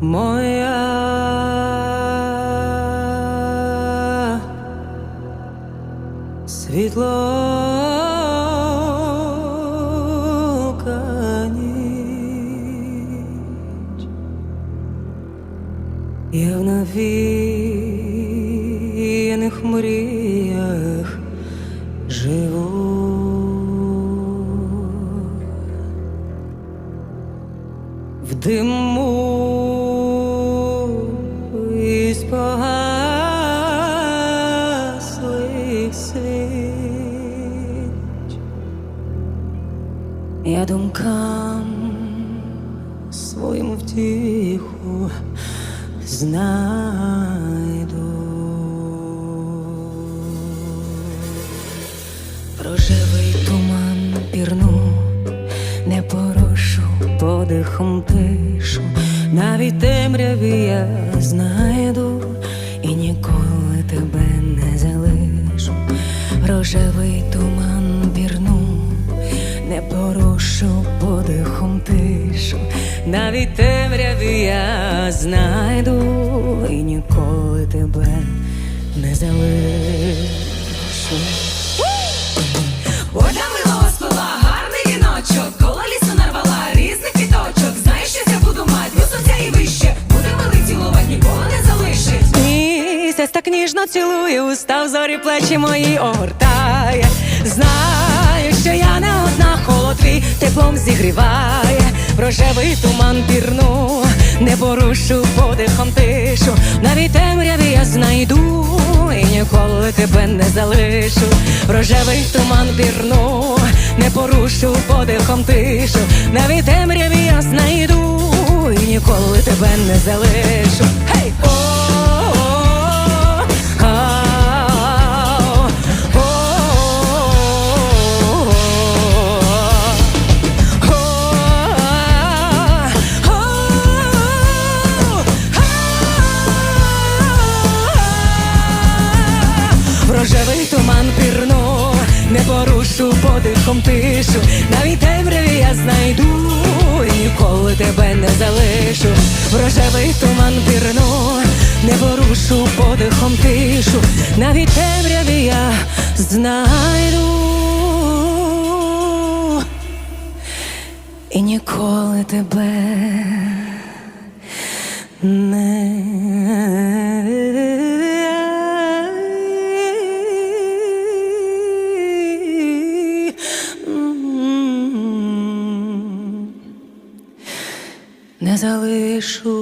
моя світлока ніч. Я в навіяних мріях живу. В диму Я думкам своїм втіху знайду. Рожевий туман пірну, не порошу подихом тишу, навіть темряві я знайду і ніколи тебе не залишу. Рожевий туман не порушу подихом тишу, навіть темряві я знайду і ніколи тебе не залишу. Оля милого спила, гарний віночок, коло лісу нарвала різних квіточок. Знаєш, що я буду мать, висоця і вище. Буде милий цілувати, ніколи не залишить. Місяць так ніжно цілує, устав зорі плечі мої огортає. Знаю, теплом зігріває. Рожевий туман пірну, не порушу подихом тишу. Навіть темряві я знайду і ніколи тебе не залишу. Рожевий туман пірну, не порушу подихом тишу. Навіть темряві я знайду і ніколи тебе не залишу. Гей! Рожевий туман пірну, не порушу подихом тишу, навіть темряві я знайду ніколи тебе не залишу. Рожевий туман пірну, не порушу подихом тишу, навіть темряві я знайду. І ніколи тебе не не залишу.